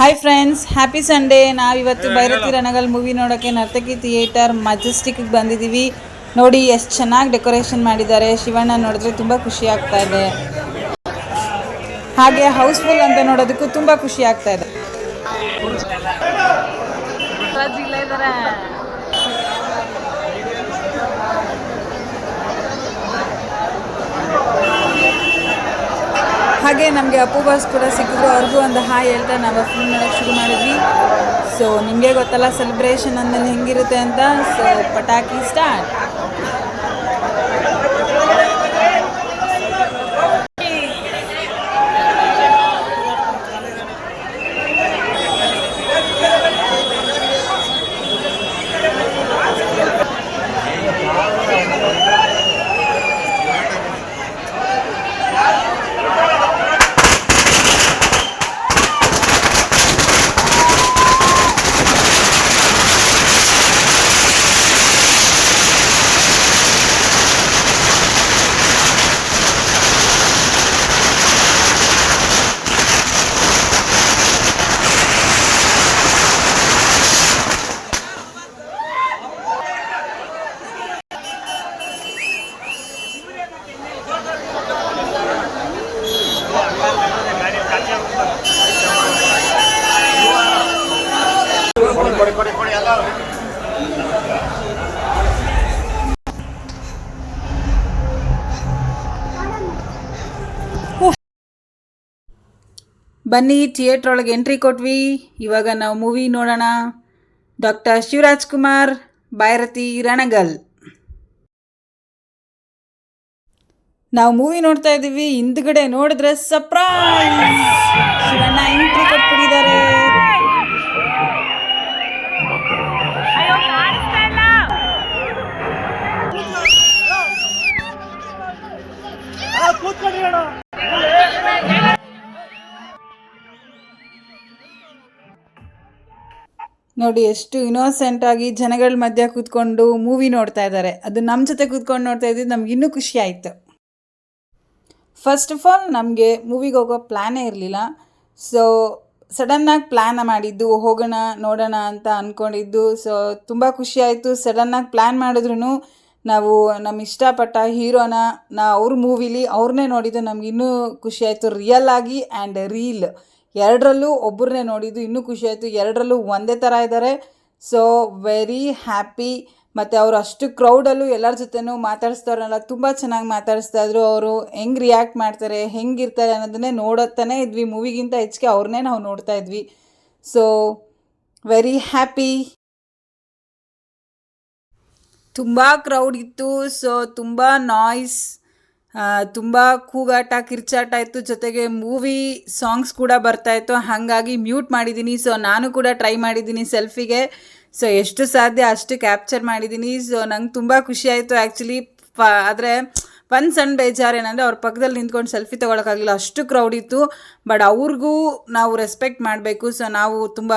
Hi friends happy Sunday ನಾವಿವತ್ತು Byrathi Ranagal movie ನೋಡೋಕ್ಕೆ ನರ್ತಕಿ theatre ಮಜೆಸ್ಟಿಕ್ಗೆ ಬಂದಿದ್ದೀವಿ ನೋಡಿ ಎಷ್ಟು ಚೆನ್ನಾಗಿ ಡೆಕೋರೇಷನ್ ಮಾಡಿದ್ದಾರೆ. ಶಿವಣ್ಣ ನೋಡಿದ್ರೆ ತುಂಬ ಖುಷಿ ಆಗ್ತಾ ಇದೆ. ಹಾಗೆ ಹೌಸ್ಫುಲ್ ಅಂತ ನೋಡೋದಕ್ಕೂ ತುಂಬ ಖುಷಿ ಆಗ್ತಾ ಇದೆ. ಹಾಗೆ ನಮಗೆ ಅಪ್ಪು ಬಾಸ್ ಕೂಡ ಸಿಕ್ಕಿದ್ರು. ಅವ್ರಿಗೂ ಒಂದು ಹಾಯ್ ಹೇಳ್ತಾ ನಾವು ಫೋನ್ ಮಾಡೋಕ್ಕೆ ಶುರು ಮಾಡಿದ್ವಿ. ಸೊ ನಿಮಗೆ ಗೊತ್ತಲ್ಲ ಸೆಲೆಬ್ರೇಷನ್ ಅಂದ್ರೆ ಹೆಂಗಿರುತ್ತೆ ಅಂತ? ಸೊ ಪಟಾಕಿ ಸ್ಟಾರ್ಟ್ ಬನ್ನಿ ಥಿಯೇಟ್ರ್ ಒಳಗೆ ಎಂಟ್ರಿ ಕೊಟ್ವಿ. ಇವಾಗ ನಾವು ಮೂವಿ ನೋಡೋಣ. ಡಾಕ್ಟರ್ ಶಿವರಾಜ್ ಕುಮಾರ್ ಭೈರತಿ ರಣಗಲ್. ನಾವು ಮೂವಿ ನೋಡ್ತಾ ಇದ್ದೀವಿ. ಹಿಂದ್ಗಡೆ ನೋಡಿದ್ರೆ ಸರ್ಪ್ರೈಸ್ ಶಿವಣ್ಣ ಎಂಟ್ರಿ ಕೊಟ್ಬಿಟ್ಟಿದ್ದಾರೆ. ನೋಡಿ, ಎಷ್ಟು ಇನ್ನೋಸೆಂಟ್ ಆಗಿ ಜನಗಳ ಮಧ್ಯ ಕೂತ್ಕೊಂಡು ಮೂವಿ ನೋಡ್ತಾ ಇದ್ದಾರೆ. ಅದು ನಮ್ಮ ಜೊತೆ ಕೂತ್ಕೊಂಡು ನೋಡ್ತಾ ಇದ್ದಿದ್ದು ನಮ್ಗೆ ಇನ್ನೂ ಖುಷಿ ಆಯಿತು. ಫಸ್ಟ್ ಆಫ್ ಆಲ್ ನಮಗೆ ಮೂವಿಗೆ ಹೋಗೋ ಪ್ಲ್ಯಾನೇ ಇರಲಿಲ್ಲ. ಸೊ ಸಡನ್ನಾಗಿ ಪ್ಲ್ಯಾನ್ ಮಾಡಿದ್ದು ಹೋಗೋಣ, ನೋಡೋಣ ಅಂತ ಅಂದ್ಕೊಂಡಿದ್ದು ಸೊ ತುಂಬ ಖುಷಿ ಆಯಿತು. ಸಡನ್ನಾಗಿ ಪ್ಲ್ಯಾನ್ ಮಾಡಿದ್ರು ನಾವು ನಮ್ಮ ಇಷ್ಟಪಟ್ಟ ಹೀರೋನ, ನಾ ಅವ್ರ ಮೂವಿಲಿ ಅವ್ರನ್ನೇ ನೋಡಿದ್ದು ನಮ್ಗೆ ಇನ್ನೂ ಖುಷಿ ಆಯಿತು. ರಿಯಲ್ ಆಗಿ ಆ್ಯಂಡ್ ರೀಲ್ ಎರಡರಲ್ಲೂ ಒಬ್ಬರನ್ನೇ ನೋಡಿದ್ದು, ಇನ್ನೂ ಖುಷಿ ಆಯಿತು. ಎರಡರಲ್ಲೂ ಒಂದೇ ಥರ ಇದ್ದಾರೆ ಸೊ ವೆರಿ ಹ್ಯಾಪಿ ಮತ್ತು ಅವರು ಅಷ್ಟು ಕ್ರೌಡಲ್ಲೂ ಎಲ್ಲರ ಜೊತೆನೂ ಮಾತಾಡಿಸ್ತಾರಲ್ಲ ತುಂಬ ಚೆನ್ನಾಗಿ ಮಾತಾಡಿಸ್ತಾ ಇದ್ರು ಅವರು ಹೆಂಗೆ ರಿಯಾಕ್ಟ್ ಮಾಡ್ತಾರೆ ಹೆಂಗಿರ್ತಾರೆ ಅನ್ನೋದನ್ನೇ ನೋಡುತ್ತಾನೆ ಇದ್ವಿ. ಮೂವಿಗಿಂತ ಹೆಚ್ಚಿಗೆ ಅವ್ರನ್ನೇ ನಾವು ನೋಡ್ತಾ ಇದ್ವಿ. ಸೊ ವೆರಿ ಹ್ಯಾಪಿ ತುಂಬ ಕ್ರೌಡ್ ಇತ್ತು. ಸೊ ತುಂಬ ನಾಯ್ಸ್ ತುಂಬ ಕೂಗಾಟ, ಕಿರ್ಚಾಟ ಇತ್ತು. ಜೊತೆಗೆ ಮೂವಿ ಸಾಂಗ್ಸ್ ಕೂಡ ಬರ್ತಾ ಇತ್ತು. ಹಾಗಾಗಿ ಮ್ಯೂಟ್ ಮಾಡಿದ್ದೀನಿ ಸೊ ನಾನು ಕೂಡ ಟ್ರೈ ಮಾಡಿದ್ದೀನಿ ಸೆಲ್ಫಿಗೆ. ಸೊ ಎಷ್ಟು ಸಾಧ್ಯ ಅಷ್ಟು ಕ್ಯಾಪ್ಚರ್ ಮಾಡಿದ್ದೀನಿ ಸೊ ನಂಗೆ ತುಂಬ ಖುಷಿ ಆಯಿತು ಆ್ಯಕ್ಚುಲಿ ಆದರೆ ಒಂದು ಸಣ್ಣ ಬೇಜಾರು ಏನಂದರೆ ಅವ್ರ ಪಕ್ಕದಲ್ಲಿ ನಿಂತ್ಕೊಂಡು ಸೆಲ್ಫಿ ತೊಗೊಳಕ್ಕಾಗಲಿಲ್ಲ. ಅಷ್ಟು ಕ್ರೌಡ್ ಇತ್ತು. ಬಟ್ ಅವ್ರಿಗೂ ನಾವು ರೆಸ್ಪೆಕ್ಟ್ ಮಾಡಬೇಕು. ಸೊ ನಾವು ತುಂಬ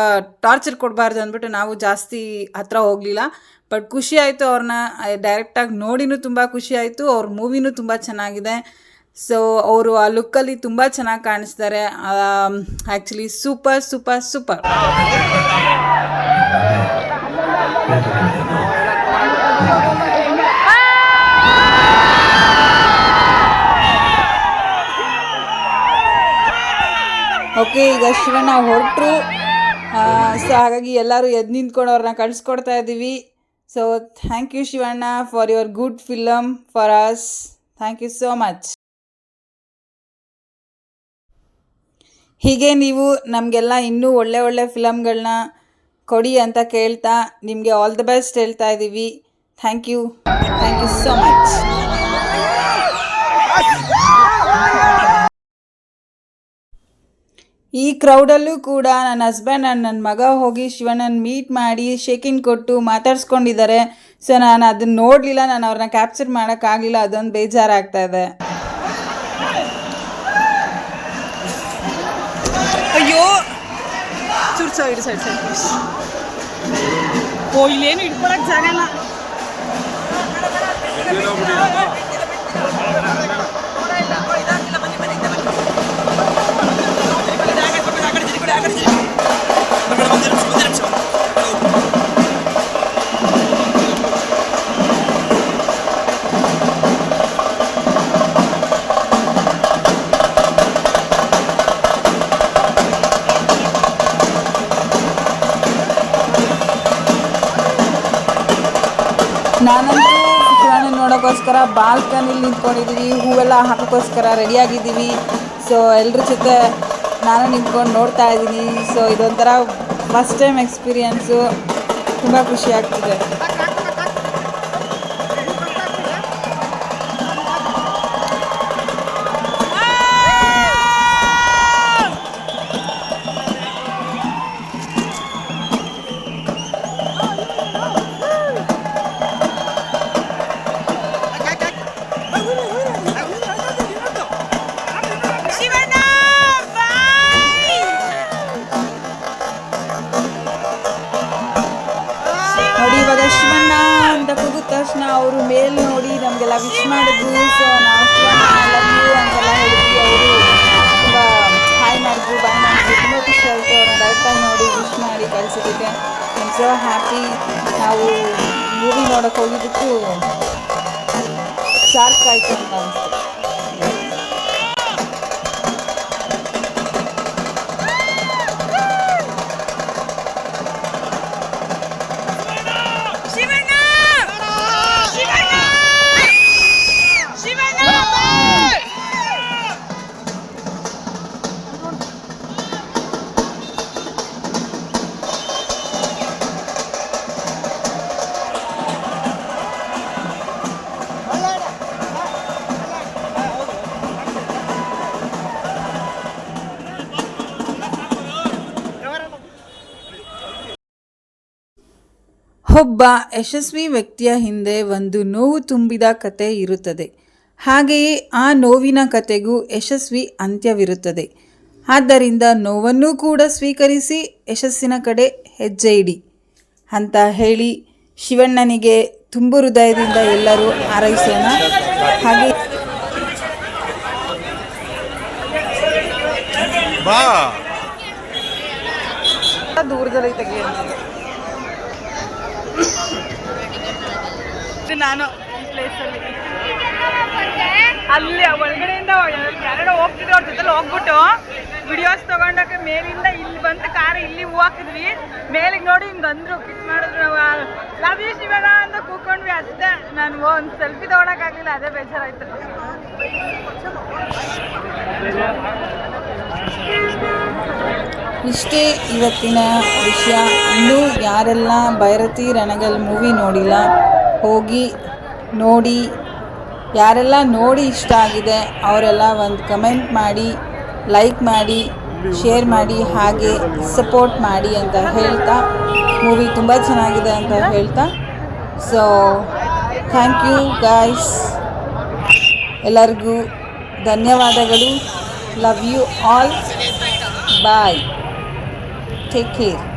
ಟಾರ್ಚರ್ ಕೊಡಬಾರ್ದು ಅಂದ್ಬಿಟ್ಟು ನಾವು ಜಾಸ್ತಿ ಹತ್ರ ಹೋಗಲಿಲ್ಲ. ಬಟ್ ಖುಷಿ ಆಯಿತು ಅವ್ರನ್ನ ಡೈರೆಕ್ಟಾಗಿ ನೋಡಿನೂ ತುಂಬ ಖುಷಿ ಆಯಿತು. ಅವ್ರ ಮೂವಿನೂ ತುಂಬ ಚೆನ್ನಾಗಿದೆ. ಸೊ ಅವರು ಆ ಲುಕ್ಕಲ್ಲಿ ತುಂಬ ಚೆನ್ನಾಗಿ ಕಾಣಿಸ್ತಾರೆ. Actually super super super okay, ಈಗ ಶಿವಣ್ಣ ಹೊರಟರು. ಸೊ ಹಾಗಾಗಿ ಎಲ್ಲರೂ ಎದ್ದು ನಿಂತ್ಕೊಂಡು ಅವ್ರನ್ನ ಕಳಿಸ್ಕೊಡ್ತಾ ಇದ್ದೀವಿ so thank you Shivanna for your good film for us thank you so much ಹೀಗೆ ನೀವು ನಮಗೆಲ್ಲ ಇನ್ನೂ ಒಳ್ಳೆ ಒಳ್ಳೆ ಫಿಲಮ್ಗಳನ್ನ ಕೊಡಿ ಅಂತ ಕೇಳ್ತಾ ನಿಮಗೆ ಆಲ್ ದ ಬೆಸ್ಟ್ ಹೇಳ್ತಾ ಇದ್ದೀವಿ thank you thank you so much ಈ ಕ್ರೌಡಲ್ಲೂ ಕೂಡ ನನ್ನ ಹಸ್ಬೆಂಡ್ ಆ್ಯಂಡ್ ನನ್ನ ಮಗ ಹೋಗಿ ಶಿವಣ್ಣನ ಮೀಟ್ ಮಾಡಿ ಶೇಕಿನ್ ಕೊಟ್ಟು ಮಾತಾಡ್ಸ್ಕೊಂಡಿದ್ದಾರೆ. ಸೊ ನಾನು ಅದನ್ನ ನೋಡಲಿಲ್ಲ, ನಾನು ಅವ್ರನ್ನ ಕ್ಯಾಪ್ಚರ್ ಮಾಡೋಕ್ಕಾಗಲಿಲ್ಲ ಅದೊಂದು ಬೇಜಾರಾಗ್ತಾ ಇದೆ. ಅಯ್ಯೋ! ಸೈಡ್ ಸೈಡ್ ಓ, ಇಲ್ಲೇನು ಇಟ್ಕೊಳಕ್ ಜಾಗ ಶಿವಣ್ಣ ನೋಡೋಕ್ಕೋಸ್ಕರ ಬಾಲ್ಕನಿಲಿ ನಿಂತ್ಕೊಂಡಿದ್ದೀವಿ ಹೂವೆಲ್ಲ ಹಾಕೋಕ್ಕೋಸ್ಕರ ರೆಡಿಯಾಗಿದ್ದೀವಿ. ಸೊ ಎಲ್ಲರ ಜೊತೆ ನಾನು ನಿಂತ್ಕೊಂಡು ನೋಡ್ತಾ ಇದ್ದೀನಿ. ಸೊ ಇದೊಂಥರ ಫಸ್ಟ್ ಟೈಮ್ ಎಕ್ಸ್ಪೀರಿಯನ್ಸು ತುಂಬ ಖುಷಿ ಆಗ್ತಿದೆ. ಅವರು ಮೇಲ್ ನೋಡಿ ನಮಗೆಲ್ಲ ವಿಶ್ ಮಾಡಿದ್ರು ಸೊ ನಾವು ಅಂತೆಲ್ಲ ಹೇಳಿದ್ವಿ ಅವರು. ತುಂಬ ಹಾಯ್ ಮಾಡಿದ್ರು ಬಾಯ್ ಮಾಡಿದ್ರು ತುಂಬ ಖುಷಿ ಆಯಿತು. ಅವ್ರನ್ನ ಡೈರೆಕ್ಟಾಗಿ ನೋಡಿ ವಿಶ್ ಮಾಡಿ ಕಳಿಸಿದ್ದಕ್ಕೆ. ಐ ಸೊ ಹ್ಯಾಪಿ ನಾವು ಮೂವಿ ನೋಡೋಕೆ ಹೋಗಿದ್ದಕ್ಕೂ ಶಾರ್ಕ್ ಆಯಿತು ಅಂತ ಒಬ್ಬ ಯಶಸ್ವಿ ವ್ಯಕ್ತಿಯ ಹಿಂದೆ ಒಂದು ನೋವು ತುಂಬಿದ ಕತೆ ಇರುತ್ತದೆ. ಹಾಗೆಯೇ ಆ ನೋವಿನ ಕತೆಗೂ ಯಶಸ್ವಿ ಅಂತ್ಯವಿರುತ್ತದೆ. ಆದ್ದರಿಂದ ನೋವನ್ನು ಕೂಡ ಸ್ವೀಕರಿಸಿ ಯಶಸ್ಸಿನ ಕಡೆ ಹೆಜ್ಜೆ ಇಡಿ. ಅಂತ ಹೇಳಿ ಶಿವಣ್ಣನಿಗೆ ತುಂಬು ಹೃದಯದಿಂದ ಎಲ್ಲರೂ ಹಾರೈಸೋಣ. ಹಾಗೆ ದೂರದಲ್ಲಿ ತೆಗೆಯುವಂಥದ್ದು ಇದು ನಾನು ಈ ಪ್ಲೇಸಲ್ಲಿ ಅಲ್ಲಿ. ಒಳಗಡೆಯಿಂದ ಯಾರೋ ಹೋಗ್ತಿದ್ರು ಅವ್ರ ಜೊತೆ ಹೋಗ್ಬಿಟ್ಟು ವಿಡಿಯೋಸ್ ತಗೊಂಡಕ್ಕೆ ಮೇಲಿಂದ ಇಲ್ಲಿ ಬಂತು ಕಾರ್ ಇಲ್ಲಿ ಹೂ ಹಾಕಿದ್ವಿ. ಮೇಲಿಗೆ ನೋಡಿ ಹಿಂಗೆ ಅಂದ್ರು ಕಿಸ್ ಮಾಡಿದ್ರು. ನಾವು ಲವ್ ಯು ಶಿವಣ ಅಂತ ಕೂತ್ಕೊಂಡ್ವಿ ಅಷ್ಟೇ. ನಾನು ಒಂದು ಸೆಲ್ಫಿ ತಗೊಳಕ್ಕಾಗಲಿಲ್ಲ, ಅದೇ ಬೇಜಾರಾಯ್ತು. ಇಷ್ಟೇ ಇವತ್ತಿನ ವಿಷಯ. ಇನ್ನೂ ಯಾರೆಲ್ಲ ಭೈರತಿ ರಣಗಲ್ ಮೂವಿ ನೋಡಿಲ್ಲ, ಹೋಗಿ ನೋಡಿ. ಯಾರೆಲ್ಲ ನೋಡಿ ಇಷ್ಟ ಆಗಿದೆ, ಅವರೆಲ್ಲ ಒಂದು ಕಮೆಂಟ್ ಮಾಡಿ ಲೈಕ್ ಮಾಡಿ ಶೇರ್ ಮಾಡಿ, ಹಾಗೆ ಸಪೋರ್ಟ್ ಮಾಡಿ ಅಂತ ಹೇಳ್ತಾ. ಮೂವಿ ತುಂಬ ಚೆನ್ನಾಗಿದೆ ಅಂತ ಹೇಳ್ತಾ. ಸೊ ಥ್ಯಾಂಕ್ ಯು ಗಾಯ್ಸ್ ಎಲ್ಲರಿಗೂ ಧನ್ಯವಾದಗಳು. Love you all bye take care.